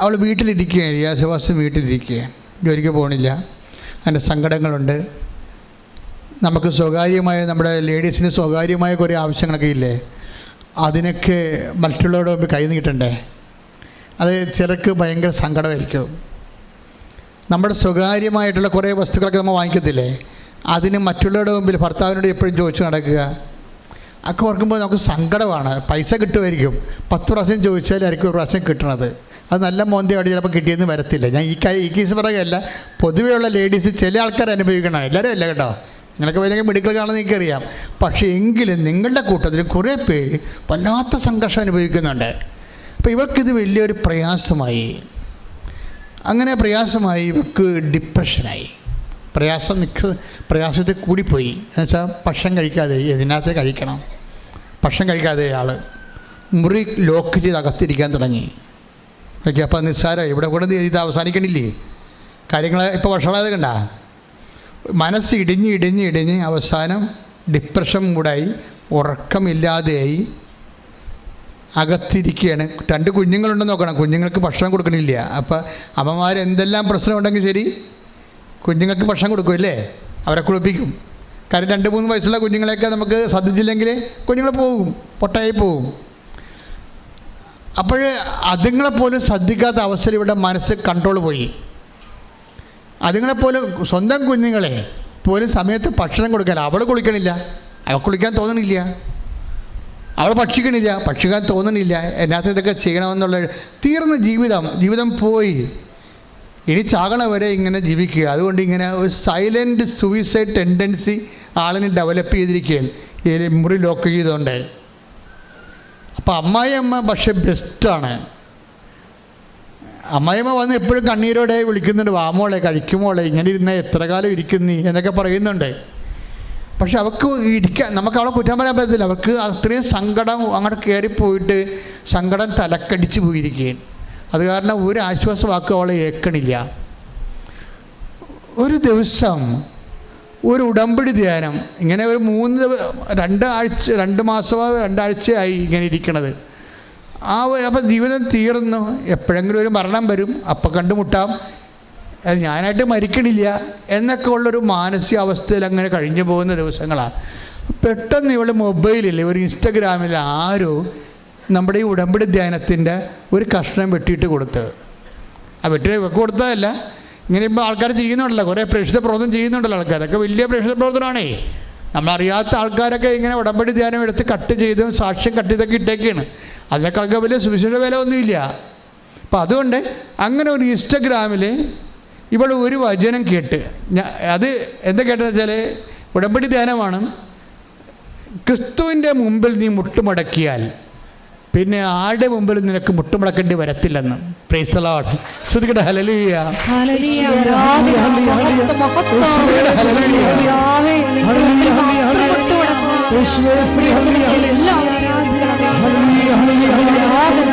അവൾ വീട്ടിലിരിക്കുകയാണ്. യാസവാസം വീട്ടിലിരിക്കുകയാണ്. ജോലിക്ക് പോകണില്ല അതിന്റെ സങ്കടങ്ങളുണ്ട്. നമുക്ക് സ്വകാര്യമായ നമ്മുടെ ലേഡീസിന് സ്വകാര്യമായ കുറേ ആവശ്യങ്ങളൊക്കെ ഇല്ലേ? അതിനൊക്കെ മറ്റുള്ളവരുടെ മുമ്പ് കൈ നീട്ടണ്ടേ? അത് ചിലർക്ക് ഭയങ്കര സങ്കടമായിരിക്കും. നമ്മുടെ സ്വകാര്യമായിട്ടുള്ള കുറേ വസ്തുക്കളൊക്കെ നമ്മൾ വാങ്ങിക്കത്തില്ലേ? അതിന് മറ്റുള്ളവരുടെ മുമ്പിൽ ഭർത്താവിനോട് എപ്പോഴും ചോദിച്ചു നടക്കുക. ഒക്കെ ഓർക്കുമ്പോൾ നമുക്ക് സങ്കടമാണ്. പൈസ കിട്ടുമായിരിക്കും. പത്ത് പ്രാവശ്യം ചോദിച്ചാലായിരിക്കും ഒരു പ്രാവശ്യം കിട്ടണത്. അത് നല്ല മോന്തയോട് ചിലപ്പോൾ കിട്ടിയെന്ന് വരത്തില്ല. ഞാൻ ഈ ഈ കേസ് പറയുകയല്ല പൊതുവെയുള്ള ലേഡീസ് ചില ആൾക്കാർ അനുഭവിക്കണം എല്ലാവരും അല്ല കേട്ടോ. നിങ്ങളൊക്കെ വലിയ മെഡിക്കൽ കാണുന്ന എനിക്കറിയാം. പക്ഷേ എങ്കിലും നിങ്ങളുടെ കൂട്ടത്തിൽ കുറേ പേര് വല്ലാത്ത സംഘർഷം അനുഭവിക്കുന്നുണ്ട്. അപ്പോൾ ഇവർക്കിത് വലിയൊരു പ്രയാസമായി. അങ്ങനെ പ്രയാസമായി ഇവർക്ക് ഡിപ്രഷനായി പ്രയാസം നിൽക്ക പ്രയാസത്തിൽ കൂടിപ്പോയി. എന്നുവെച്ചാൽ ഭക്ഷണം കഴിക്കാതെ ഇതിനകത്ത് കഴിക്കണം. ഭക്ഷണം കഴിക്കാതെ ആൾ മുറി ലോക്ക് ചെയ്ത് അകത്തിരിക്കാൻ തുടങ്ങി. ഓക്കെ അപ്പം നിസ്സാരം ഇവിടെ കൂടെ ഇത് അവസാനിക്കണില്ലേ? കാര്യങ്ങൾ ഇപ്പോൾ ഭക്ഷണം കണ്ട? മനസ്സ് ഇടിഞ്ഞ് ഇടിഞ്ഞ് ഇടിഞ്ഞ് അവസാനം ഡിപ്രഷൻ മൂടായി ഉറക്കമില്ലാതെയായി അകത്തിരിക്കുകയാണ്. രണ്ട് കുഞ്ഞുങ്ങളുണ്ടെന്ന് നോക്കണം. കുഞ്ഞുങ്ങൾക്ക് ഭക്ഷണം കൊടുക്കണില്ല. അപ്പോൾ അമ്മമാർ എന്തെല്ലാം പ്രശ്നമുണ്ടെങ്കിൽ ശരി കുഞ്ഞുങ്ങൾക്ക് ഭക്ഷണം കൊടുക്കുമല്ലേ അവരെ കുളിപ്പിക്കും. കാര്യം രണ്ട് മൂന്ന് വയസ്സുള്ള കുഞ്ഞുങ്ങളെയൊക്കെ നമുക്ക് ശ്രദ്ധിച്ചില്ലെങ്കിൽ കുഞ്ഞുങ്ങൾ പോകും പൊട്ടായി പോകും അപ്പോൾ അതുങ്ങളെപ്പോലും ശ്രദ്ധിക്കാത്ത അവസ്ഥയിൽ ഇവിടെ മനസ്സ് കൺട്രോൾ പോയി. അതുങ്ങളെപ്പോലും സ്വന്തം കുഞ്ഞുങ്ങളെ പോലും സമയത്ത് ഭക്ഷണം കൊടുക്കാൻ അവൾ കുളിക്കണില്ല. അവൾ കുളിക്കാൻ തോന്നണില്ല. അവൾ ഭക്ഷിക്കണില്ല ഭക്ഷിക്കാൻ തോന്നണില്ല. എന്നാത്ത ഇതൊക്കെ ചെയ്യണമെന്നുള്ള തീർന്ന ജീവിതം ജീവിതം പോയി. ഇനി ചാകണ വരെ ഇങ്ങനെ ജീവിക്കുക. അതുകൊണ്ട് ഇങ്ങനെ ഒരു സൈലന്റ് സൂയിസൈഡ് ടെൻഡൻസി ആളിനെ ഡെവലപ്പ് ചെയ്തിരിക്കുകയാണ്. ഈ മുറി ലോക്ക് ചെയ്തുകൊണ്ട്. അപ്പോൾ അമ്മായിയമ്മ പക്ഷെ ബെസ്റ്റാണ് അമ്മായിയമ്മ വന്ന് എപ്പോഴും കണ്ണീരോടെ വിളിക്കുന്നുണ്ട് വാമോളെ കഴിക്കുമോളെ ഇങ്ങനെ ഇരുന്ന എത്ര കാലം ഇരിക്കുന്നു എന്നൊക്കെ പറയുന്നുണ്ട്. പക്ഷെ അവർക്ക് ഇരിക്കാൻ നമുക്ക് അവളെ കുറ്റം പറയാൻ പറ്റത്തില്ല. അവർക്ക് അത്രയും സങ്കടം അങ്ങോട്ട് കയറിപ്പോയിട്ട് സങ്കടം തലക്കടിച്ച് പോയിരിക്കുകയാണ്. അത് കാരണം ഒരു ആശ്വാസ വാക്ക് അവളെ ഏക്കണില്ല. ഒരു ദിവസം ഒരു ഉടമ്പടി ധ്യാനം. ഇങ്ങനെ ഒരു മൂന്ന് രണ്ടാഴ്ച രണ്ട് രണ്ട് മാസമോ രണ്ടാഴ്ചയായി ഇങ്ങനെ ഇരിക്കണത്. ആ അപ്പം ജീവിതം തീർന്നു. എപ്പോഴെങ്കിലും ഒരു മരണം വരും. അപ്പം കണ്ടുമുട്ടാം. അത് ഞാനായിട്ട് മരിക്കണില്ല. എന്നൊക്കെ ഉള്ളൊരു മാനസികാവസ്ഥയിൽ അങ്ങനെ കഴിഞ്ഞു പോകുന്ന ദിവസങ്ങളാണ് പെട്ടെന്ന് ഇവൾ മൊബൈലിൽ ഒരു ഇൻസ്റ്റഗ്രാമിൽ ആരോ നമ്മുടെ ഈ ഉടമ്പടി ധ്യാനത്തിന്റെ ഒരു കഷ്ണം വെട്ടിയിട്ട് കൊടുത്ത്. ആ വെട്ടി കൊടുത്തതല്ല. ഇങ്ങനെ ഇപ്പോൾ ആൾക്കാർ ചെയ്യുന്നുണ്ടല്ലോ. കുറേ പ്രേക്ഷിത പ്രവർത്തനം ചെയ്യുന്നുണ്ടല്ലോ ആൾക്കാർ അതൊക്കെ വലിയ പ്രേക്ഷിത പ്രവർത്തനമാണേ. നമ്മളറിയാത്ത ആൾക്കാരൊക്കെ ഇങ്ങനെ ഉടമ്പടി ധ്യാനം എടുത്ത് കട്ട് ചെയ്തും സാക്ഷ്യം കട്ട് ചെയ്തൊക്കെ ഇട്ടേക്കാണ്. അതിനേക്കാളൊക്കെ വലിയ സുവിശേഷ വില ഒന്നുമില്ല. അപ്പം അതുകൊണ്ട് അങ്ങനെ ഒരു ഇൻസ്റ്റഗ്രാമിൽ ഇവിടെ ഒരു വചനം കേട്ട്. അത് എന്താ കേട്ടതെന്ന് വെച്ചാൽ ഉടമ്പടി ധ്യാനമാണ് ക്രിസ്തുവിന്റെ മുമ്പിൽ നീ മുട്ടുമടക്കിയാൽ പിന്നെ ആരുടെ മുമ്പിൽ നിനക്ക് മുട്ടുമുളക്കേണ്ടി വരത്തില്ലെന്ന്? പ്രൈസ്തലോട്ട് ശ്രുതികട ഹലലിയ ഹല്ലേലൂയ, ആരാധന,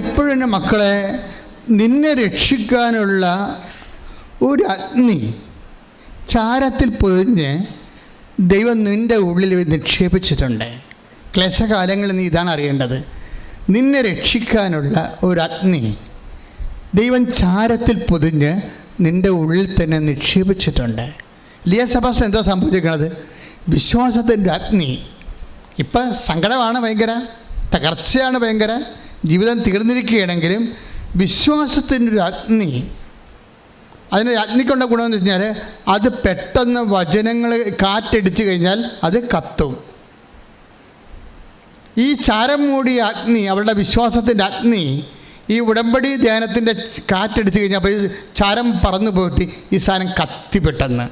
എപ്പോഴും മക്കളെ നിന്നെ രക്ഷിക്കാനുള്ള ഒരു അഗ്നി ചാരത്തിൽ പൊതിഞ്ഞ് ദൈവം നിന്റെ ഉള്ളിൽ നിക്ഷേപിച്ചിട്ടുണ്ട്. ക്ലേശകാലങ്ങളിൽ നീ ഇതാണ് അറിയേണ്ടത്. നിന്നെ രക്ഷിക്കാനുള്ള ഒരു അഗ്നി ദൈവം ചാരത്തിൽ പൊതിഞ്ഞ് നിന്റെ ഉള്ളിൽ തന്നെ നിക്ഷേപിച്ചിട്ടുണ്ട്. ലിയ സഭാസ് എന്താ സംഭവിച്ചിരിക്കുന്നത് വിശ്വാസത്തിന്റെ അഗ്നി. ഇപ്പം സങ്കടമാണ് ഭയങ്കര തകർച്ചയാണ് ഭയങ്കര. ജീവിതം തീർന്നിരിക്കുകയാണെങ്കിലും വിശ്വാസത്തിന്റെ ഒരു അഗ്നി അതിന് ഗുണം ഗുണമെന്ന് വെച്ചാൽ അത് പെട്ടെന്ന് വചനങ്ങൾ കാറ്റടിച്ചു കഴിഞ്ഞാൽ അത് കത്തും. ഈ ചാരം മൂടിയ അഗ്നി അവളുടെ വിശ്വാസത്തിന്റെ അഗ്നി ഈ ഉടമ്പടി ധ്യാനത്തിന്റെ കാറ്റടിച്ച് ഈ ചാരം പറന്നു പോയിട്ട് ഈ സാധനം കത്തി പെട്ടെന്ന്.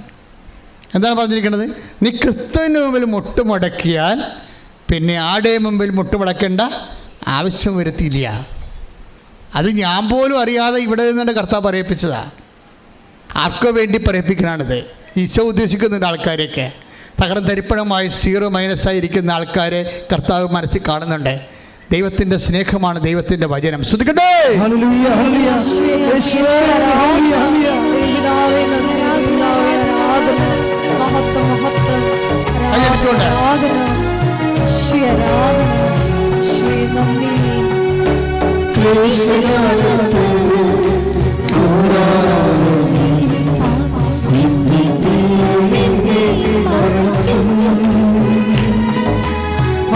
എന്താണ് പറഞ്ഞിരിക്കുന്നത് നീ ക്രിസ്തുവിന് മുമ്പിൽ മുട്ടുമുടക്കിയാൽ പിന്നെ ആടേ മുമ്പിൽ മുട്ടുമടക്കേണ്ട ആവശ്യം വരുത്തിയില്ല. അത് ഞാൻ പോലും അറിയാതെ ഇവിടെ നിന്നെ കർത്താവ് പറയിപ്പിച്ചതാ. ആർക്കോ വേണ്ടി പറയിപ്പിക്കണാണിത്? ഈശോ ഉദ്ദേശിക്കുന്നുണ്ട് ആൾക്കാരെയൊക്കെ. തകരം തരിപ്പണമായി സീറോ മൈനസായി ഇരിക്കുന്ന ആൾക്കാരെ കർത്താവ് മനസ്സിൽ കാണുന്നുണ്ട്. ദൈവത്തിന്റെ സ്നേഹമാണ് ദൈവത്തിന്റെ വചനം. ശ്രദ്ധിക്കട്ടെ? ഹല്ലേലൂയ ക്ലേശകാലത്ത്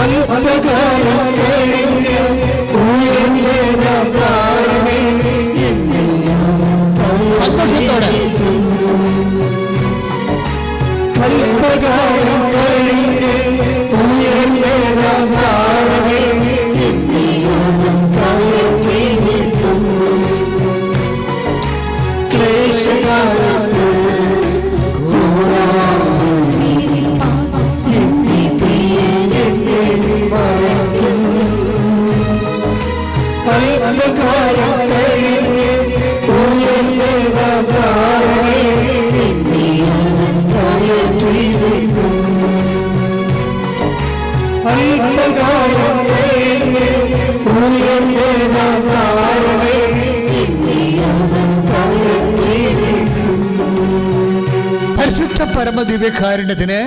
അല്പകാലം പരിശുദ്ധ പരമ ദിവ്യകാരുണ്യത്തിന്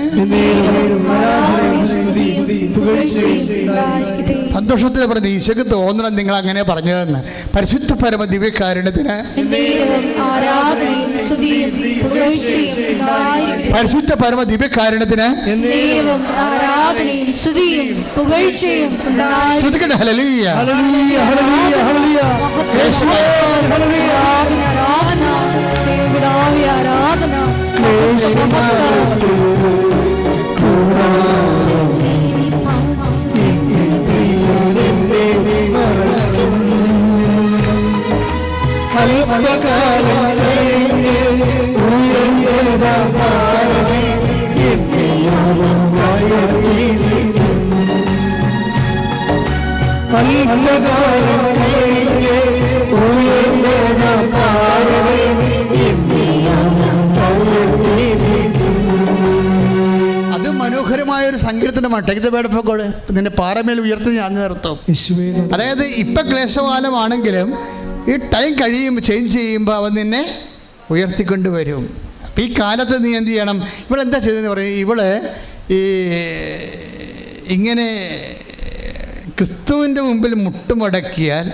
ആരാധനയും സ്തുതിയും പുകഴ്ചയും ഉണ്ടായിരിക്കട്ടെ. സന്തോഷത്തിൽ പറഞ്ഞു ഈശോക്ക് തോന്നണം നിങ്ങൾ അങ്ങനെ പറഞ്ഞതെന്ന് പരിശുദ്ധ പരമ ദിവ്യകാരുണ്യത്തിന് എന്നേരവും ആരാധനയും സ്തുതിയും പുകഴ്ചയും ഉണ്ടായിരിക്കട്ടെ. പരിശുദ്ധ പരമ ഉണ്ടായിരിക്കട്ടെ. ശ്രദ്ധിക്കട്ടെ ഹലലൂയ ഹല്ലേലൂയ ഹല്ലേലൂയ ഹല്ലേലൂയ മഹത്വം, മഹത്വം. സങ്കീർത്തനമാണ് take the word of God നിന്നെ പാറമേൽ ഉയർത്തി ഞാൻ നിർത്തും. അതായത് ഇപ്പൊ ക്ലേശകാലമാണെങ്കിലും ഈ ടൈം കഴിയും ചേഞ്ച് ചെയ്യുമ്പോൾ അവൻ നിന്നെ ഉയർത്തിക്കൊണ്ട് വരും. അപ്പം ഈ കാലത്ത് നീ എന്ത് ചെയ്യണം? ഇവളെന്താ ചെയ്തതെന്ന് പറയും. ഇവൾ ഈ ഇങ്ങനെ ക്രിസ്തുവിന്റെ മുമ്പിൽ മുട്ടുമടക്കിയാൽ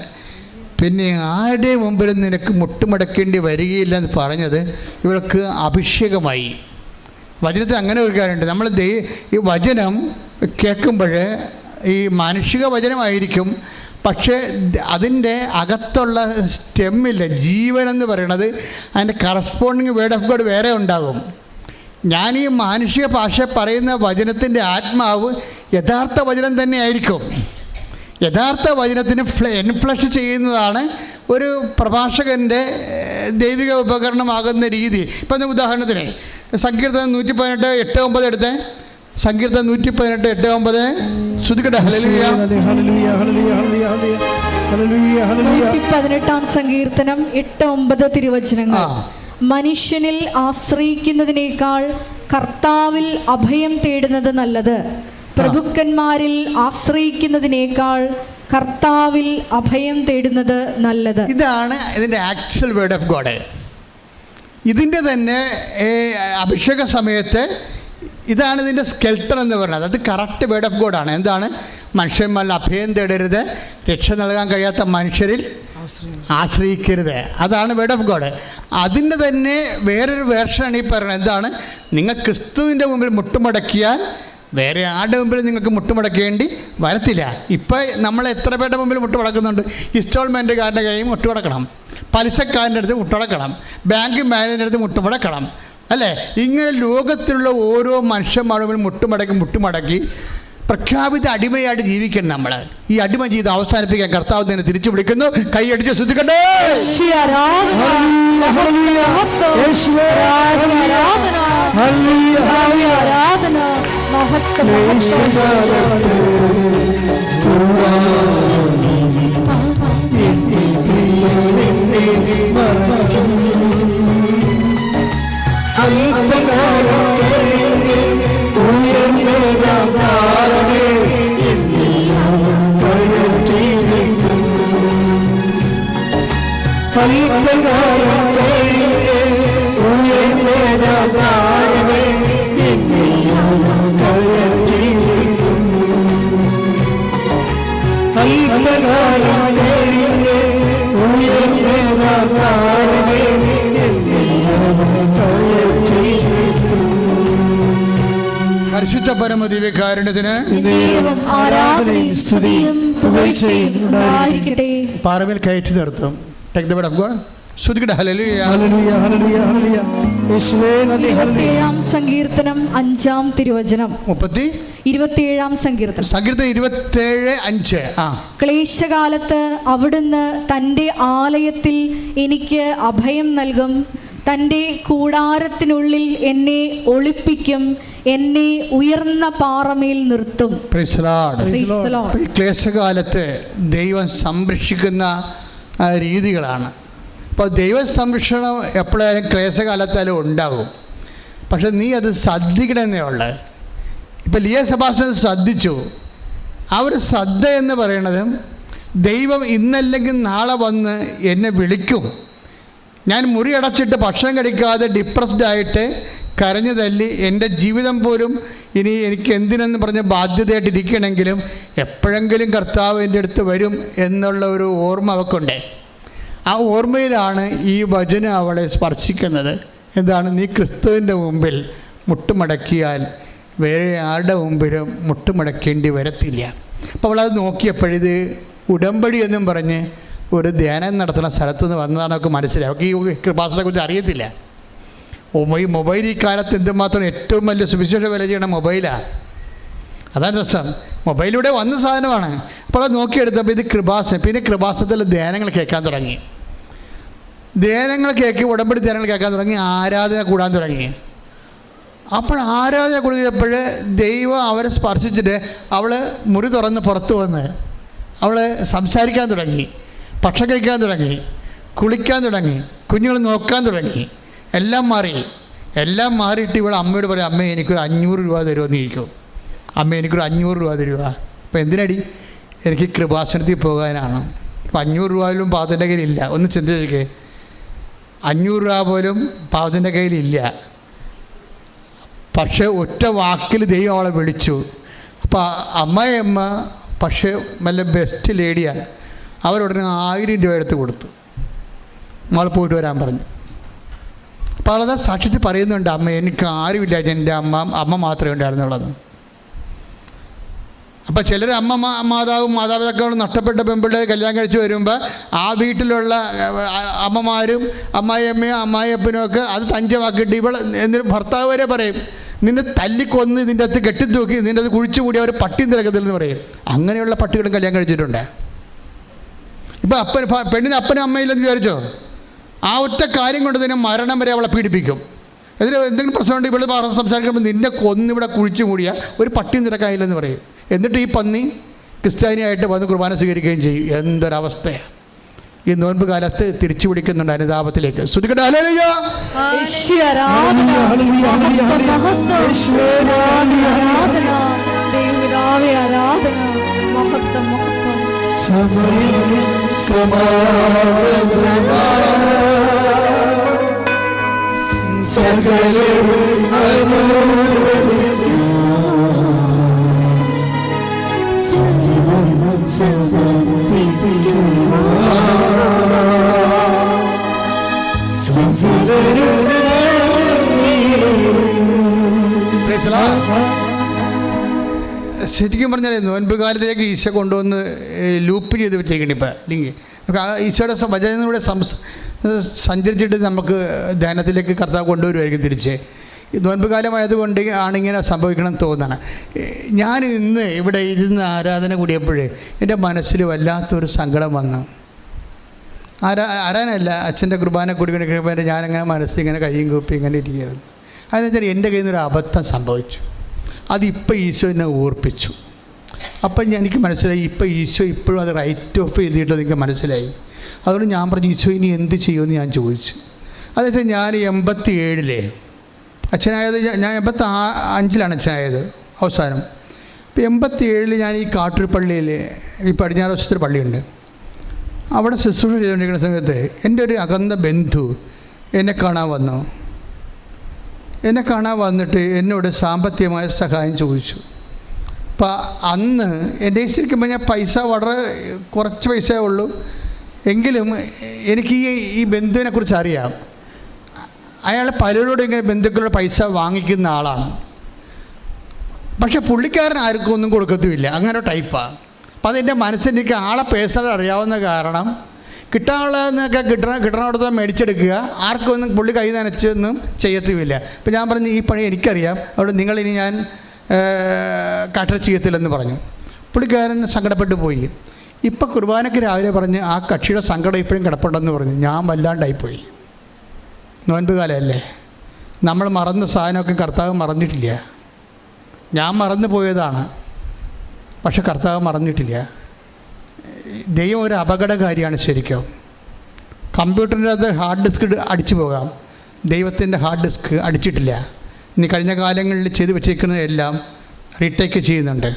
പിന്നെ ആരുടെ മുമ്പിൽ നിനക്ക് മുട്ടുമടക്കേണ്ടി വരികയില്ല എന്ന് പറഞ്ഞത് ഇവൾക്ക് അഭിഷേകമായി. വചനത്തിൽ അങ്ങനെ ഒരു കാര്യമുണ്ട്. നമ്മൾ ദൈ ഈ വചനം കേൾക്കുമ്പോൾ ഈ മാനുഷിക വചനമായിരിക്കും. പക്ഷേ അതിന്റെ അകത്തുള്ള സ്റ്റെമ്മില്ല ജീവൻ എന്ന് പറയണത് അതിന്റെ കറസ്പോണ്ടിങ് വേർഡ് ഓഫ് ഗോഡ് വേറെ ഉണ്ടാകും. ഞാൻ ഈ മാനുഷിക ഭാഷ പറയുന്ന വചനത്തിന്റെ ആത്മാവ് യഥാർത്ഥ വചനം തന്നെ ആയിരിക്കും യഥാർത്ഥ വചനത്തിന് ഫ്ല എൻഫ്ലഷ് ചെയ്യുന്നതാണ് ഒരു പ്രഭാഷകന്റെ ദൈവിക ഉപകരണമാകുന്ന രീതി. ഇപ്പം ഉദാഹരണത്തിന് സങ്കീർത്തനം നൂറ്റി പതിനെട്ട് എട്ട് ഒമ്പത് എടുത്ത്. സങ്കീർത്തനം നൂറ്റി പതിനെട്ട് എട്ട് ഒമ്പത്. ശ്രുതിക്കട്ടെ. ഹല്ലേലൂയ. Hallelujah hallelujah hallelujah hallelujah. Hallelujah ഹല്ലേലൂയ. പതിനെട്ടാം സങ്കീർത്തനം എട്ട് ഒമ്പത് തിരുവചനങ്ങൾ. മനുഷ്യനിൽ ആശ്രയിക്കുന്നതിനേക്കാൾ കർത്താവിൽ അഭയം തേടുന്നത് നല്ലത്. പ്രഭുക്കന്മാരിൽ ആശ്രയിക്കുന്നതിനേക്കാൾ കർത്താവിൽ അഭയം തേടുന്നത് നല്ലത്. ഇതാണ് ഇതിന്റെ ആക്ച്വൽ വേർഡ് ഓഫ് ഗോഡ് ഇതിന്റെ തന്നെ അഭിഷേക സമയത്ത് ഇതാണ് ഇതിന്റെ സ്കെൽട്ടൺ എന്ന് പറയുന്നത്. അത് കറക്റ്റ് വേർഡ് ഓഫ് ഗോഡാണ് എന്താണ്? മനുഷ്യന്മാരിൽ അഭയം തേടരുത് രക്ഷ നൽകാൻ കഴിയാത്ത മനുഷ്യരിൽ ആശ്രയിക്കരുത്. അതാണ് വേർഡ് ഓഫ് ഗോഡ് അതിന്റെ തന്നെ വേറൊരു വേർഷനാണ് ഈ പറയുന്നത്. എന്താണ്? നിങ്ങൾ ക്രിസ്തുവിന്റെ മുമ്പിൽ മുട്ടുമടക്കിയാൽ വേറെ ആരുടെ മുമ്പിൽ നിങ്ങൾക്ക് മുട്ടുമടക്കേണ്ടി വരത്തില്ല. ഇപ്പം നമ്മൾ എത്ര പേരുടെ മുമ്പിൽ മുട്ടുമടക്കുന്നുണ്ട്? ഇൻസ്റ്റാൾമെന്റുകാരുടെ കയ്യിൽ മുട്ടുമടക്കണം. പലിശക്കാരന്റെ അടുത്ത് മുട്ടുമടക്കണം ബാങ്ക് മാനേജറിന്റെ അടുത്ത് മുട്ടുമടക്കണം. അല്ലേ? ഇങ്ങനെ ലോകത്തിലുള്ള ഓരോ മനുഷ്യന്മാരും മുട്ടുമടക്കി മുട്ടുമടക്കി പ്രഖ്യാപിത അടിമയായിട്ട് ജീവിക്കണം നമ്മൾ ഈ അടിമ ജീവിതം അവസാനിപ്പിക്കാൻ കർത്താവ് തന്നെ തിരിച്ചു വിളിക്കുന്നു. കൈയടിച്ച് ശ്രദ്ധിക്കട്ടെ. ആരാധന. പ്രിയനെന്നെ മറക്കും. അല്പകാലം കഴിഞ്ഞ് ഉയർന്നതാം താരമേ. അല്പകാലം കഴിഞ്ഞ് ഉയർന്നതാം താരമേ. അല്പകാലം കഴിഞ്ഞ് പരിശുദ്ധ പരമദിവ്യകാരുണ്യത്തിന് ദൈവം ആരാധനയും സ്തുതിയും പുകഴ്ചയും ഉണ്ടായിരിക്കട്ടെ. പാറമേൽ കയറ്റി നിർത്തും. Take the word of God ശ്രുതിക്കട്ടെ ഹല്ലേലൂയ, ഹല്ലേലൂയ, ഹല്ലേലൂയ. ഇരുപത്തിയേഴാം സങ്കീർത്തനം അഞ്ചാം തിരുവചനം. മുപ്പത്തി? ഇരുപത്തിയേഴാം സങ്കീർത്തനം. സങ്കീർത്തം ഇരുപത്തേഴ് അഞ്ച്. ആ. ക്ലേശകാലത്ത് അവിടുന്ന് തന്റെ ആലയത്തിൽ എനിക്ക് അഭയം നൽകും. തന്റെ കൂടാരത്തിനുള്ളിൽ എന്നെ ഒളിപ്പിക്കും. എന്നെ ഉയർന്ന പാറമേൽ നിർത്തും. ക്ലേശകാലത്ത് ദൈവം സംരക്ഷിക്കുന്ന രീതികളാണ്. അപ്പോൾ ദൈവ സംരക്ഷണം എപ്പോഴായാലും ക്ലേശകാലത്തായാലും ഉണ്ടാകും പക്ഷെ നീ അത് ശ്രദ്ധിക്കണമെന്നേ ഉള്ളത് ഇപ്പം ലിയ സഭാഷണ ശ്രദ്ധിച്ചു. ആ ഒരു ശ്രദ്ധ എന്ന് പറയണത് ദൈവം ഇന്നല്ലെങ്കിൽ നാളെ വന്ന് എന്നെ വിളിക്കും. ഞാൻ മുറി അടച്ചിട്ട് ഭക്ഷണം കഴിക്കാതെ ഡിപ്രസ്ഡ് ആയിട്ട് കരഞ്ഞു തല്ലി എന്റെ ജീവിതം പോലും ഇനി എനിക്ക് എന്തിനെന്ന് പറഞ്ഞ് ബാധ്യതയായിട്ട് ഇരിക്കണമെങ്കിലും എപ്പോഴെങ്കിലും കർത്താവ് എന്റെ അടുത്ത് വരും എന്നുള്ള ഒരു ഓർമ്മ അവൾക്കുണ്ട് ആ ഓർമ്മയിലാണ് ഈ വചനം അവളെ സ്പർശിക്കുന്നത്. എന്താണ്? നീ ക്രിസ്തുവിന്റെ മുമ്പിൽ മുട്ടുമടക്കിയാൽ വേറെ ആരുടെ മുമ്പിലും മുട്ടുമടക്കേണ്ടി വരത്തില്ല. അപ്പോൾ അവളത് നോക്കിയപ്പോഴിത് ഉടമ്പടി എന്നും പറഞ്ഞ് ഒരു ധ്യാനം നടത്തുന്ന സ്ഥലത്ത് നിന്ന് വന്നതാണ് അവർക്ക് മനസ്സിലായി. അവൾക്ക് ഈ കൃപാസനെ കുറിച്ച് അറിയത്തില്ല. ഈ മൊബൈൽ ഈ കാലത്ത് എന്തുമാത്രം ഏറ്റവും വലിയ സുവിശേഷ വില ചെയ്യണ മൊബൈലാണ് അതാണ് രസം. മൊബൈലിലൂടെ വന്ന സാധനമാണ്. അപ്പോൾ അത് നോക്കിയെടുത്തപ്പോൾ ഇത് കൃപാസനം. പിന്നെ കൃപാസനത്തിൽ ധ്യാനങ്ങൾ കേൾക്കാൻ തുടങ്ങി. ധ്യാനങ്ങൾ കേൾക്കി ഉടമ്പടി ധ്യാനങ്ങൾ കേൾക്കാൻ തുടങ്ങി ആരാധന കൂടാൻ തുടങ്ങി. അപ്പോൾ ആരാധന കൂടിയപ്പോൾ ദൈവം അവരെ സ്പർശിച്ചിട്ട് അവൾ മുറി തുറന്ന് പുറത്തു വന്ന് അവൾ സംസാരിക്കാൻ തുടങ്ങി ഭക്ഷണം കഴിക്കാൻ തുടങ്ങി കുളിക്കാൻ തുടങ്ങി കുഞ്ഞുങ്ങൾ നോക്കാൻ തുടങ്ങി എല്ലാം മാറി. എല്ലാം മാറിയിട്ട് ഇവൾ അമ്മയോട് പറയും അമ്മ എനിക്കൊരു അഞ്ഞൂറ് രൂപ തരുമെന്ന് ഇരിക്കും അമ്മ എനിക്കൊരു അഞ്ഞൂറ് രൂപ തരുക അപ്പോൾ എന്തിനടി? എനിക്ക് കൃപാസനത്തിൽ പോകാനാണ്. അപ്പോൾ അഞ്ഞൂറ് രൂപയിലും പാവത്തിന്റെ കയ്യിലില്ല. ഒന്ന് ചിന്തിച്ചേ അഞ്ഞൂറ് രൂപ പോലും പാവത്തിന്റെ കയ്യിലില്ല. പക്ഷേ ഒറ്റ വാക്കിൽ ദൈവം അവളെ വിളിച്ചു. അപ്പോൾ അമ്മയമ്മ പക്ഷേ നല്ല ബെസ്റ്റ് ലേഡിയാണ് അവരുടനെ ആയിരം രൂപ എടുത്ത് കൊടുത്തു. മോൾ പോയിട്ട് വരാൻ പറഞ്ഞു. അപ്പോൾ അവളത് സാക്ഷ്യത്തിൽ പറയുന്നുണ്ട് അമ്മ എനിക്ക് ആരുമില്ല. എന്റെ അമ്മ അമ്മ മാത്രമേ ഉണ്ടായിരുന്നുള്ളത് അപ്പോൾ ചിലർ അമ്മ മാതാവും മാതാപിതാക്കളും നഷ്ടപ്പെട്ട പെൺപിള്ളേർ കല്യാണം കഴിച്ച് വരുമ്പോൾ ആ വീട്ടിലുള്ള അമ്മമാരും അമ്മായിയമ്മയും അമ്മായിയപ്പനും ഒക്കെ അത് തഞ്ചമാക്കിയിട്ട് ഇവൾ എന്നിട്ട് ഭർത്താവ് വരെ പറയും നിന്നെ തല്ലിക്കൊന്ന് ഇതിന്റെ അകത്ത് കെട്ടിത്തൂക്കി ഇതിന്റെ അത് കുഴിച്ചു കൂടി അവർ പട്ടി നിരക്കത്തില്ലെന്ന് പറയും. അങ്ങനെയുള്ള പട്ടികളും കല്യാണം കഴിച്ചിട്ടുണ്ട്. ഇപ്പം അപ്പൻ പെണ്ണിന് അപ്പനും അമ്മയില്ലെന്ന് വിചാരിച്ചോ? ആ ഒറ്റ കാര്യം കൊണ്ട് തന്നെ മരണം വരെ അവളെ പീഡിപ്പിക്കും. ഇതിൽ എന്തെങ്കിലും പ്രശ്നമുണ്ട് ഇവിടെ സംസാരിക്കുമ്പോൾ നിന്നെ കൊന്നിവിടെ കുഴിച്ചു മൂടിയ ഒരു പട്ടി നിരക്കായില്ലെന്ന് പറയും. എന്നിട്ട് ഈ പന്നി ക്രിസ്ത്യാനിയായിട്ട് വന്ന് കുർബാന സ്വീകരിക്കുകയും ചെയ്യും. എന്തൊരവസ്ഥയാണ്. ഈ നോൻപ് കാലത്ത് തിരിച്ചു പിടിക്കുന്നുണ്ട് അനുതാപത്തിലേക്ക്. ശ്രുതിക്കട്ടെ ഹല്ലേലൂയ. ശരിക്കും പറഞ്ഞാൽ നോൻപ് കാലത്തേക്ക് ഈശോ കൊണ്ടുവന്ന് ലൂപ്പ് ചെയ്ത് വെച്ചേക്കണി ഇപ്പം ലിങ്ക്. ഈശോയുടെ വചനങ്ങളുടെ സംസ് സഞ്ചരിച്ചിട്ട് നമുക്ക് ധ്യാനത്തിലേക്ക് കർത്താവ് കൊണ്ടുവരുമായിരിക്കും തിരിച്ച്. നോൻപ് കാലമായതുകൊണ്ട് ആണ് ഇങ്ങനെ സംഭവിക്കണം തോന്നണം. ഞാൻ ഇന്ന് ഇവിടെ ഇരുന്ന് ആരാധന കൂടിയപ്പോഴേ എന്റെ മനസ്സിൽ വല്ലാത്തൊരു സങ്കടം വന്നു. ആരാ ആരാനല്ല അച്ഛന്റെ കുർബാന കൂടി കഴിക്കുമ്പോൾ ഞാനങ്ങനെ മനസ്സിൽ ഇങ്ങനെ കയ്യും കൂപ്പി ഇങ്ങനെ ഇരിക്കുകയായിരുന്നു. അതെന്ന് വെച്ചാൽ എന്റെ കയ്യിൽ നിന്നൊരു അബദ്ധം സംഭവിച്ചു. അതിപ്പോൾ ഈശോ എന്നെ ഓർപ്പിച്ചു. അപ്പം എനിക്ക് മനസ്സിലായി ഇപ്പം ഈശോ ഇപ്പോഴും അത് റൈറ്റ് ഓഫ് ചെയ്തിട്ടുള്ളത് എനിക്ക് മനസ്സിലായി. അതുകൊണ്ട് ഞാൻ പറഞ്ഞു ഈശോ ഇനി എന്ത് ചെയ്യുമെന്ന് ഞാൻ ചോദിച്ചു. അതെന്ന് വെച്ചാൽ ഞാൻ എൺപത്തി ഏഴിലെ അച്ഛനായത് ഞാൻ- എൺപത്തി ആ അഞ്ചിലാണ് അച്ഛനായത് അവസാനം. ഇപ്പം എൺപത്തി ഏഴിൽ ഞാൻ ഈ കാട്ടൂർ പള്ളിയിൽ ഈ പടിഞ്ഞാറ് വശത്തൊരു പള്ളിയുണ്ട്. അവിടെ ശുശ്രൂഷ ചെയ്തുകൊണ്ടിരിക്കുന്ന സമയത്ത് എന്റെ ഒരു അകന്ന ബന്ധു എന്നെ കാണാൻ വന്നു. എന്നെ കാണാൻ വന്നിട്ട് എന്നോട് സാമ്പത്തികമായ സഹായം ചോദിച്ചു. അപ്പം അന്ന് എന്റെ ശരിക്കുമ്പോൾ ഞാൻ പൈസ വളരെ കുറച്ച് പൈസയേ ഉള്ളൂ. എങ്കിലും എനിക്ക് ഈ ഈ ബന്ധുവിനെക്കുറിച്ച് അറിയാം. അയാൾ പലരോടും ഇങ്ങനെ ബന്ധുക്കളുടെ പൈസ വാങ്ങിക്കുന്ന ആളാണ്. പക്ഷെ പുള്ളിക്കാരൻ ആർക്കും ഒന്നും കൊടുക്കത്തുമില്ല. അങ്ങനെ ടൈപ്പാണ് അപ്പം അതെന്റെ മനസ്സിലേക്ക് ആളെ പേഴ്സണൽ അറിയാവുന്ന കാരണം കിട്ടാനുള്ളതെന്നൊക്കെ കിട്ടണ കിട്ടണോടത്ത് മേടിച്ചെടുക്കുക. ഒന്നും പുള്ളി കൈ നനച്ചൊന്നും ചെയ്യത്തുമില്ല. അപ്പം ഞാൻ പറഞ്ഞു ഈ പണി എനിക്കറിയാം. അതുകൊണ്ട് നിങ്ങളിനി ഞാൻ കട്ടർ ചെയ്യത്തില്ലെന്ന് പറഞ്ഞു. പുള്ളിക്കാരൻ സങ്കടപ്പെട്ട് പോയി. ഇപ്പം കുർബാനയ്ക്ക് രാവിലെ പറഞ്ഞ് ആ കക്ഷിയുടെ സങ്കടം ഇപ്പോഴും കിടപ്പുണ്ടെന്ന് പറഞ്ഞു. ഞാൻ വല്ലാണ്ടായിപ്പോയി നോൻപ് കാലമല്ലേ നമ്മൾ മറന്ന സാധനമൊക്കെ കർത്താവ് മറന്നിട്ടില്ല. ഞാൻ മറന്നു പോയതാണ് പക്ഷെ കർത്താവ് മറന്നിട്ടില്ല. ദൈവം ഒരു അപകടകാരിയാണ് ശരിക്കും. കമ്പ്യൂട്ടറിന്റെ അത് ഹാർഡ് ഡിസ്ക് അടിച്ചു പോകാം. ദൈവത്തിന്റെ ഹാർഡ് ഡിസ്ക് അടിച്ചിട്ടില്ല. ഇനി കഴിഞ്ഞ കാലങ്ങളിൽ ചെയ്തു വെച്ചേക്കുന്നതെല്ലാം റീടേക്ക് ചെയ്യുന്നുണ്ട്.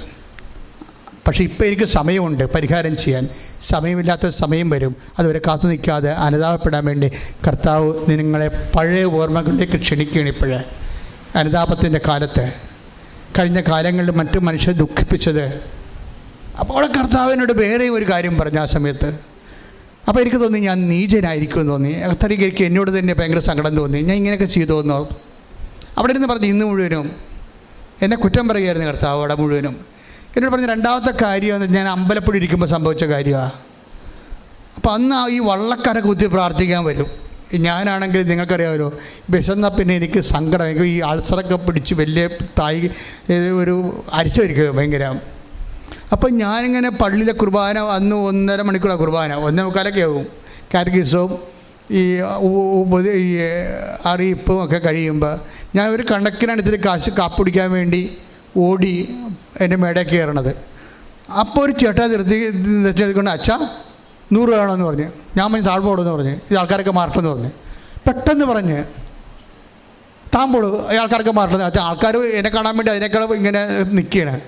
പക്ഷേ ഇപ്പോൾ എനിക്ക് സമയമുണ്ട് പരിഹാരം ചെയ്യാൻ. സമയമില്ലാത്ത സമയം വരും. അതുവരെ കാത്തു നിൽക്കാതെ അനുതാപപ്പെടാൻ വേണ്ടി കർത്താവ് നിങ്ങളെ പഴയ ഓർമ്മകളിലേക്ക് ക്ഷണിക്കുകയാണ് ഇപ്പോഴേ. അനുതാപത്തിന്റെ കാലത്ത്. കഴിഞ്ഞ കാലങ്ങളിൽ മറ്റു മനുഷ്യരെ ദുഃഖിപ്പിച്ചത്. അപ്പോൾ കർത്താവിനോട് വേറെ ഒരു കാര്യം പറഞ്ഞു ആ സമയത്ത്. അപ്പോൾ എനിക്ക് തോന്നി ഞാൻ നീചനായിരിക്കുമെന്ന് തോന്നി. അത്തടിക്ക് എന്നോട് തന്നെ ഭയങ്കര സങ്കടം തോന്നി. ഞാൻ ഇങ്ങനെയൊക്കെ ചെയ്തു എന്ന് അവിടെ ഇരുന്ന് പറഞ്ഞു ഇന്ന് മുഴുവനും എന്നെ കുറ്റം പറയുകയായിരുന്നു കർത്താവ് അവിടെ മുഴുവനും. എന്നോട് പറഞ്ഞ രണ്ടാമത്തെ കാര്യം ഞാൻ അമ്പലപ്പുഴ ഇരിക്കുമ്പോൾ സംഭവിച്ച കാര്യമാണ് അപ്പം അന്ന് ഈ വള്ളക്കര കുത്തി പ്രാർത്ഥിക്കാൻ വരും. ഞാനാണെങ്കിൽ നിങ്ങൾക്കറിയാമല്ലോ വിശന്ന പിന്നെ എനിക്ക് സങ്കടം. എനിക്ക് ഈ അൾസറൊക്കെ പിടിച്ച് വലിയ തായി ഒരു അരിച്ചൊരിക്കുക ഭയങ്കര. അപ്പം ഞാനിങ്ങനെ പള്ളിയിലെ കുർബാന അന്ന് ഒന്നര മണിക്കൂറാണ് കുർബാന. ഒന്നേ മുക്കാലൊക്കെ ആവും. കാറ്റഗീസവും ഈ ഈ അറിയിപ്പും ഒക്കെ കഴിയുമ്പോൾ ഞാൻ ഒരു ഇത്തിരി കാശ് കാപ്പിടിക്കാൻ വേണ്ടി ഓടി എന്റെ മേടയിൽ കയറണത്. അപ്പോൾ ഒരു ചേട്ടാ നിർത്തി എടുക്കുന്ന അച്ഛ നൂറ് വേണമെന്ന് പറഞ്ഞ്. ഞാൻ പറഞ്ഞ് താഴ്പോടെന്ന് പറഞ്ഞ്. ഇത് ആൾക്കാരൊക്കെ മാറട്ടെന്ന് പറഞ്ഞ്. പെട്ടെന്ന് പറഞ്ഞ് താൻ ഈ ആൾക്കാരൊക്കെ മാറട്ടെ അച്ഛാ ആൾക്കാർ എന്നെ കാണാൻ വേണ്ടി അതിനേക്കാൾ ഇങ്ങനെ നിൽക്കുകയാണ്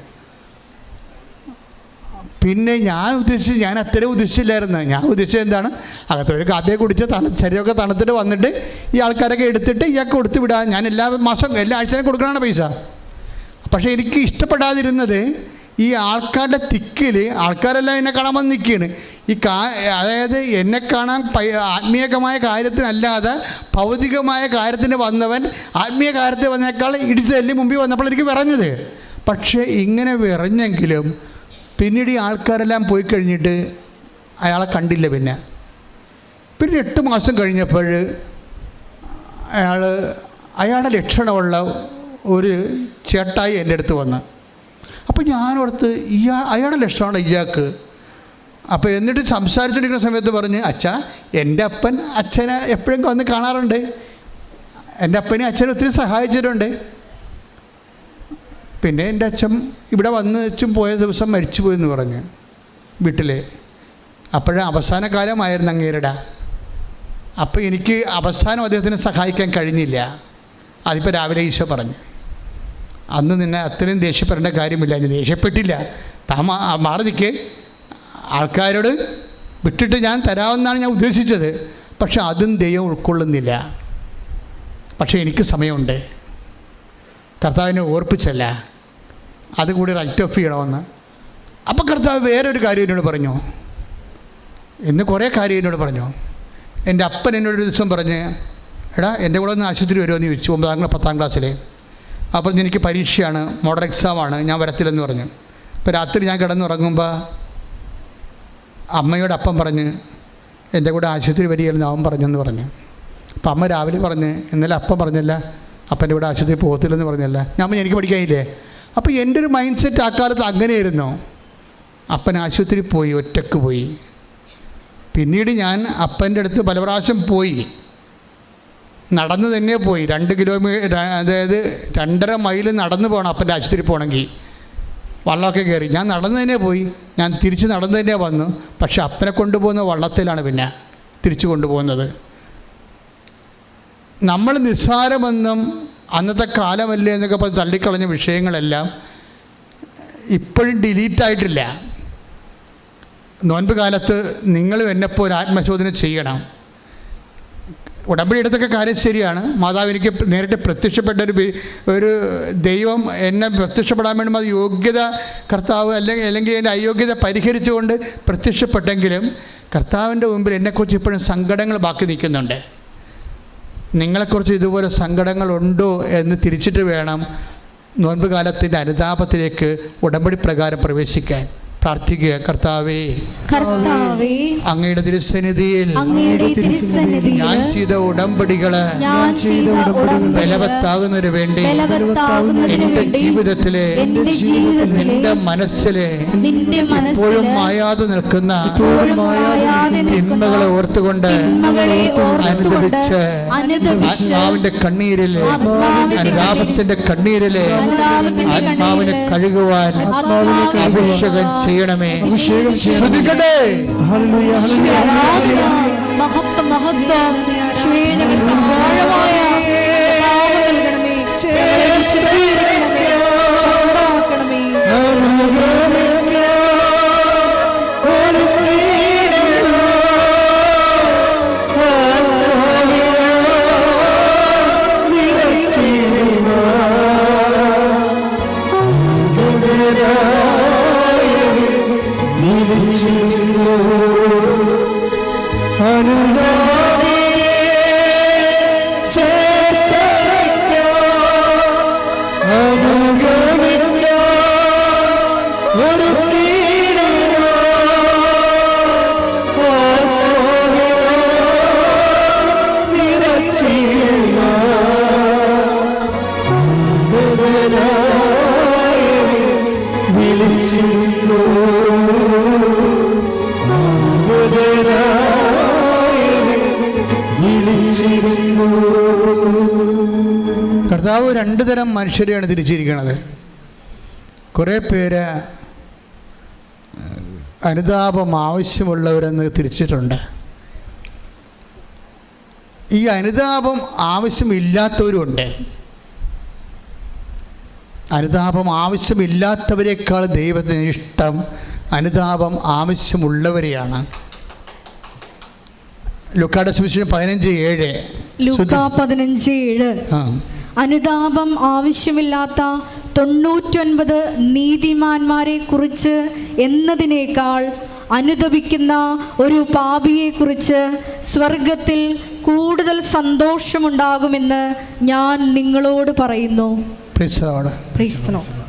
പിന്നെ ഞാൻ ഉദ്ദേശിച്ച് ഞാൻ അത്രയും ഉദ്ദേശിച്ചില്ലായിരുന്നു. ഞാൻ ഉദ്ദേശിച്ചത് എന്താണ്? അകത്തൊരു കാപ്പിയെ കുടിച്ച് തണു ശരീരമൊക്കെ തണുത്തിട്ട് വന്നിട്ട് ഈ ആൾക്കാരൊക്കെ എടുത്തിട്ട് ഇയാൾക്ക് കൊടുത്തു വിടാം. ഞാൻ എല്ലാ മാസം എല്ലാ ആഴ്ചയും കൊടുക്കണമാണ് പൈസ. പക്ഷേ എനിക്ക് ഇഷ്ടപ്പെടാതിരുന്നത് ഈ ആൾക്കാരുടെ തിക്കിൽ ആൾക്കാരെല്ലാം എന്നെ കാണാൻ വന്ന് നിൽക്കുകയാണ് ഈ കാ അതായത് എന്നെ കാണാൻ ആത്മീയകമായ കാര്യത്തിനല്ലാതെ ഭൗതികമായ കാര്യത്തിന് വന്നവൻ ആത്മീയ കാര്യത്തിൽ വന്നേക്കാൾ ഇടിച്ചതല്ലി മുമ്പിൽ വന്നപ്പോൾ എനിക്ക് വിറഞ്ഞത്. പക്ഷേ ഇങ്ങനെ വിറഞ്ഞെങ്കിലും പിന്നീട് ഈ ആൾക്കാരെല്ലാം പോയി കഴിഞ്ഞിട്ട് അയാളെ കണ്ടില്ല പിന്നെ. പിന്നെ എട്ട് മാസം കഴിഞ്ഞപ്പോൾ അയാൾ അയാളുടെ ലക്ഷണമുള്ള ഒരു ചേട്ടായി എന്റെ അടുത്ത് വന്ന്. അപ്പോൾ ഞാനോർത്ത് ഇയാ അയാളുടെ ലക്ഷണമാണ് ഇയാൾക്ക്. അപ്പോൾ എന്നിട്ട് സംസാരിച്ചുകൊണ്ടിരിക്കുന്ന സമയത്ത് പറഞ്ഞ് അച്ഛാ എന്റെ അപ്പൻ അച്ഛനെ എപ്പോഴും വന്ന് കാണാറുണ്ട്? എന്റെ അപ്പനെ അച്ഛനെ ഒത്തിരി സഹായിച്ചിട്ടുണ്ട്. പിന്നെ എന്റെ അച്ഛൻ ഇവിടെ വന്ന് വെച്ചും പോയ ദിവസം മരിച്ചു പോയെന്ന് പറഞ്ഞു വീട്ടിൽ അപ്പോഴേ അവസാന കാലമായിരുന്നു അങ്ങേരുടെ. അപ്പോൾ എനിക്ക് അവസാനം അദ്ദേഹത്തിനെ സഹായിക്കാൻ കഴിഞ്ഞില്ല. അതിപ്പോൾ രാവിലെ ഈശോ പറഞ്ഞു. അന്ന് നിന്നെ അത്രയും ദേഷ്യപ്പെടേണ്ട കാര്യമില്ല. ഞാൻ ദേഷ്യപ്പെട്ടില്ല. താമ മാറി നിൽക്ക് ആൾക്കാരോട് വിട്ടിട്ട് ഞാൻ തരാമെന്നാണ് ഞാൻ ഉദ്ദേശിച്ചത്. പക്ഷെ അതും ദൈവം ഉൾക്കൊള്ളുന്നില്ല. പക്ഷേ എനിക്ക് സമയമുണ്ട്. കർത്താവിനെ ഓർപ്പിച്ചല്ല. അതുകൂടി റൈറ്റ് ഓഫ് ചെയ്യണമെന്ന്. അപ്പോൾ കർത്താവ് വേറൊരു കാര്യം എന്നോട് പറഞ്ഞു. ഇന്ന് കുറേ കാര്യം എന്നോട് പറഞ്ഞു. എന്റെ അപ്പൻ എന്നോട് ഒരു ദിവസം പറഞ്ഞ് എടാ എന്റെ കൂടെ ഒന്ന് ആശുപത്രി വരുമോ? എന്ന് ചോദിച്ചു. ഒമ്പതാം ക്ലാസ് പത്താം ക്ലാസ്സിൽ അപ്പോൾ എനിക്ക് പരീക്ഷയാണ് മോഡൽ എക്സാമാണ് ഞാൻ വരത്തില്ലെന്ന് പറഞ്ഞു. അപ്പോൾ രാത്രി ഞാൻ കിടന്നുറങ്ങുമ്പോൾ അമ്മയോട് അപ്പം പറഞ്ഞ് എന്റെ കൂടെ ആശുപത്രി വരികയായിരുന്നു അവൻ പറഞ്ഞെന്ന് പറഞ്ഞു. അപ്പം അമ്മ രാവിലെ പറഞ്ഞ് ഇന്നലെ അപ്പം പറഞ്ഞല്ല അപ്പന്റെ കൂടെ ആശുപത്രി പോകത്തില്ലെന്ന് പറഞ്ഞല്ല. ഞാൻ അമ്മ എനിക്ക് പഠിക്കാനില്ലേ? അപ്പോൾ എന്റെ ഒരു മൈൻഡ് സെറ്റ് ആ കാലത്ത് അങ്ങനെയായിരുന്നു. അപ്പൻ ആശുപത്രി പോയി ഒറ്റയ്ക്ക് പോയി. പിന്നീട് ഞാൻ അപ്പന്റെ അടുത്ത് പല പ്രാവശ്യം പോയി. നടന്ന് തന്നെ പോയി. രണ്ട് കിലോമീറ്റർ അതായത് രണ്ടര മൈൽ നടന്ന് പോകണം അപ്പന്റെ ആശുപത്രി പോകണമെങ്കിൽ വള്ളമൊക്കെ കയറി ഞാൻ നടന്നു തന്നെ പോയി. ഞാൻ തിരിച്ച് നടന്നു തന്നെ വന്നു. പക്ഷെ അപ്പനെ കൊണ്ടുപോകുന്ന വള്ളത്തിലാണ് പിന്നെ തിരിച്ചു കൊണ്ടുപോകുന്നത്. നമ്മൾ നിസ്സാരമെന്നും അന്നത്തെ കാലമല്ലേ എന്നൊക്കെ പറഞ്ഞ് തള്ളിക്കളഞ്ഞ വിഷയങ്ങളെല്ലാം ഇപ്പോഴും ഡിലീറ്റായിട്ടില്ല നോൻപ് കാലത്ത് നിങ്ങളും എന്നെപ്പോൾ ഒരു ആത്മശോധന ചെയ്യണം. ഉടമ്പടി എടുത്തൊക്കെ കാര്യം ശരിയാണ്. മാതാവ് എനിക്ക് നേരിട്ട് പ്രത്യക്ഷപ്പെട്ട ഒരു ഒരു ദൈവം എന്നെ പ്രത്യക്ഷപ്പെടാൻ വേണ്ടി അത് യോഗ്യത കർത്താവ് അല്ലെങ്കിൽ അല്ലെങ്കിൽ എന്റെ അയോഗ്യത പരിഹരിച്ചുകൊണ്ട് പ്രത്യക്ഷപ്പെട്ടെങ്കിലും കർത്താവിന്റെ മുമ്പിൽ എന്നെക്കുറിച്ച് ഇപ്പോഴും സങ്കടങ്ങൾ ബാക്കി നിൽക്കുന്നുണ്ട്. നിങ്ങളെക്കുറിച്ച് ഇതുപോലെ സങ്കടങ്ങളുണ്ടോ എന്ന് തിരിച്ചിട്ട് വേണം നോൻപ് കാലത്തിന്റെ അനുതാപത്തിലേക്ക് ഉടമ്പടി പ്രകാരം പ്രവേശിക്കാൻ. പ്രാർത്ഥിക്കുക കർത്താവേ കർത്താവേ അങ്ങയുടെ തിരുസന്നിധിയിൽ ഞാൻ ചെയ്ത ഉടമ്പടികൾ ഞാൻ ചെയ്ത ഉടമ്പടി ബലവത്താകുന്നതിന് വേണ്ടി ബലവത്താകുന്നതിന് വേണ്ടി ജീവിതത്തിലെ എന്റെ ജീവിതത്തിലെ നിന്റെ മനസ്സിലെ എപ്പോഴും മായാതെ നിൽക്കുന്ന തിന്മകളെ ഓർത്തുകൊണ്ട് അനുഭവിച്ച് അനുദപിച്ച് ആത്മാവിന്റെ കണ്ണീരിലെ അനുരാപത്തിന്റെ അനുതാപത്തിന്റെ കണ്ണീരിലെ ആത്മാവിനെ കഴുകുവാൻ അഭിഷേകം അഭിഷേകം ചെയ്യണമേ. അഭിഷേകം ആരാധന, മഹത്വം മഹത്വം. കർത്താവ് രണ്ടു തരം മനുഷ്യരെയാണ് തിരിച്ചിരിക്കുന്നത്. കുറേ പേര് അനുതാപം ആവശ്യമുള്ളവരെന്ന് തിരിച്ചിട്ടുണ്ട്. ഈ അനുതാപം ആവശ്യമില്ലാത്തവരുമുണ്ട് അനുതാപം ആവശ്യമില്ലാത്തവരെക്കാൾ ദൈവത്തിന് ഇഷ്ടം അനുതാപം ആവശ്യമുള്ളവരെയാണ്. ലുക്കാടെ സുവിശേഷം പതിനഞ്ച് ഏഴ്. ലൂക്ക പതിനഞ്ച് ഏഴ്. അനുതാപം ആവശ്യമില്ലാത്ത തൊണ്ണൂറ്റൊൻപത് നീതിമാന്മാരെ കുറിച്ച് എന്നതിനേക്കാൾ അനുദപിക്കുന്ന ഒരു പാപിയെ കുറിച്ച് സ്വർഗത്തിൽ കൂടുതൽ സന്തോഷമുണ്ടാകുമെന്ന് ഞാൻ നിങ്ങളോട് പറയുന്നു.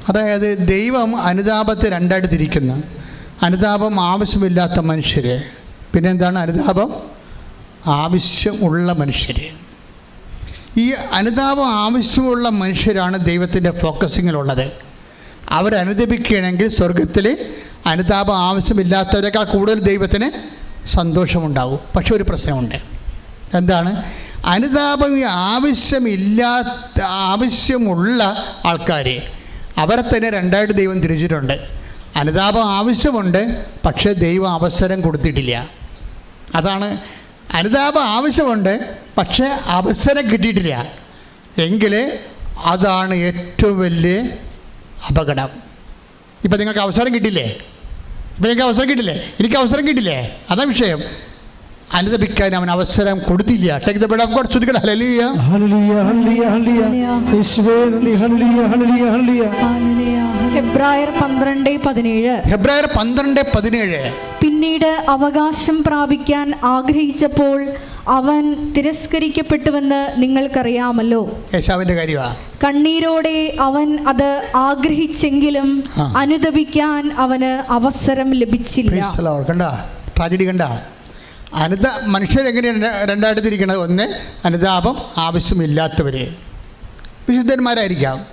അതായത് ദൈവം അനുതാപത്തെ രണ്ടായിട്ട് തിരിക്കുന്നു. അനുതാപം ആവശ്യമില്ലാത്ത മനുഷ്യരെ. പിന്നെ എന്താണ് അനുതാപം? ആവശ്യമുള്ള മനുഷ്യർ ഈ അനുതാപം ആവശ്യമുള്ള മനുഷ്യരാണ് ദൈവത്തിന്റെ ഫോക്കസിങ്ങിലുള്ളത്. അവരനുദപിക്കുകയാണെങ്കിൽ സ്വർഗത്തിൽ അനുതാപം ആവശ്യമില്ലാത്തവരെക്കാൾ കൂടുതൽ ദൈവത്തിന് സന്തോഷമുണ്ടാകും പക്ഷെ ഒരു പ്രശ്നമുണ്ട്. എന്താണ്? അനുതാപം ആവശ്യമില്ലാത്ത ആവശ്യമുള്ള ആൾക്കാരെ. അവരെ തന്നെ രണ്ടായിട്ട് ദൈവം തിരിച്ചിട്ടുണ്ട്. അനുതാപം ആവശ്യമുണ്ട് പക്ഷേ ദൈവം അവസരം കൊടുത്തിട്ടില്ല. അതാണ് അനുതാപം ആവശ്യമുണ്ട് പക്ഷേ അവസരം കിട്ടിയിട്ടില്ല. എങ്കിൽ അതാണ് ഏറ്റവും വലിയ അപകടം. ഇപ്പം നിങ്ങൾക്ക് അവസരം കിട്ടില്ലേ? ഇപ്പം നിങ്ങൾക്ക് അവസരം കിട്ടില്ലേ? എനിക്ക് അവസരം കിട്ടില്ലേ? അതാ വിഷയം. അനുദപിക്കാൻ അവൻ അവസരം കൊടുത്തില്ല. Take the word of God ശ്രദ്ധിക്കണം ഹല്ലേലൂയ ഹല്ലേലൂയ ഹല്ലേലൂയ. ഹല്ലേലൂയ. യേശുവേ നന്ദി ഹല്ലേലൂയ ഹല്ലേലൂയ ഹല്ലേലൂയ. ഹെബ്രായർ പന്ത്രണ്ട് പതിനേഴ്. ഹെബ്രായർ പന്ത്രണ്ട് പതിനേഴ്. പിന്നീട് അവകാശം പ്രാപിക്കാൻ ആഗ്രഹിച്ചപ്പോൾ അവൻ തിരസ്കരിക്കപ്പെട്ടുവെന്ന് നിങ്ങൾക്കറിയാമല്ലോ. യേശാവിന്റെ കണ്ണീരോടെ അവൻ അത് ആഗ്രഹിച്ചെങ്കിലും. അനുദപിക്കാൻ അവന് അവസരം ലഭിച്ചില്ല. കണ്ട? ട്രാജഡി കണ്ട? അനുത മനുഷ്യരെങ്ങനെയാണ് രണ്ടായിട്ട് തിരിക്കുന്നത് ഒന്ന് അനുതാപം ആവശ്യമില്ലാത്തവരെ. വിശുദ്ധന്മാരായിരിക്കാം.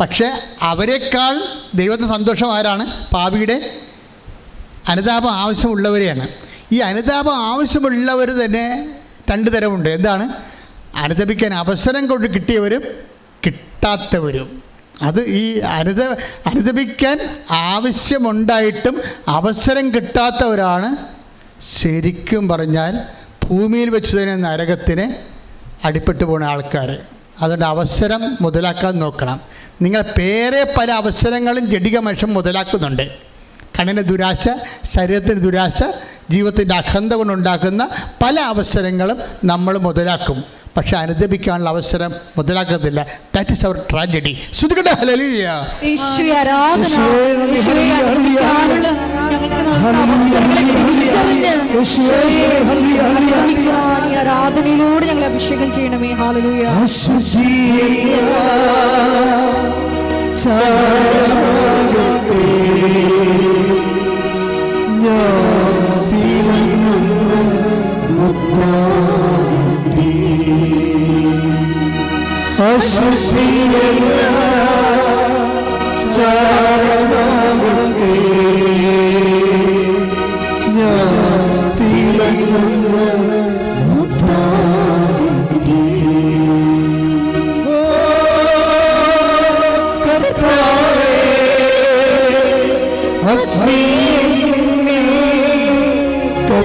പക്ഷേ അവരെക്കാൾ ദൈവത്തിന് സന്തോഷം ആരാണ്? പാപിയുടെ അനുതാപം ആവശ്യമുള്ളവരെയാണ്. ഈ അനുതാപം ആവശ്യമുള്ളവർ തന്നെ രണ്ട് തരമുണ്ട്. എന്താണ്? അനുതപിക്കാൻ അവസരം കൊണ്ട് കിട്ടിയവരും കിട്ടാത്തവരും. അത് ഈ അനുത അനുതപിക്കാൻ ആവശ്യമുണ്ടായിട്ടും അവസരം കിട്ടാത്തവരാണ് ശരിക്കും പറഞ്ഞാൽ ഭൂമിയിൽ വെച്ച് തന്നെ നരകത്തിന് അടിപ്പെട്ടു പോണ ആൾക്കാർ അതുകൊണ്ട് അവസരം മുതലാക്കാൻ നോക്കണം. നിങ്ങൾ പേരെ പല അവസരങ്ങളും ജഡിക മനുഷ്യൻ മുതലാക്കുന്നുണ്ട്. കണ്ണിന് ദുരാശ ശരീരത്തിന് ദുരാശ ജീവിതത്തിന്റെ അഖണ്ഡ കൊണ്ടുണ്ടാക്കുന്ന പല അവസരങ്ങളും നമ്മൾ മുതലാക്കും. പക്ഷെ അനുദപിക്കാനുള്ള അവസരം മുതലാക്കത്തില്ല. ദാറ്റ് ഇസ് അവർ ട്രാജഡി ശ്രുതികട ഹലലിയ ആരാധനയിലൂടെ ഞങ്ങൾ അഭിഷേകം ചെയ്യണമേ ഹാലലൂയ അശുദ്ധിയില്ല ചാരമാകട്ടെ.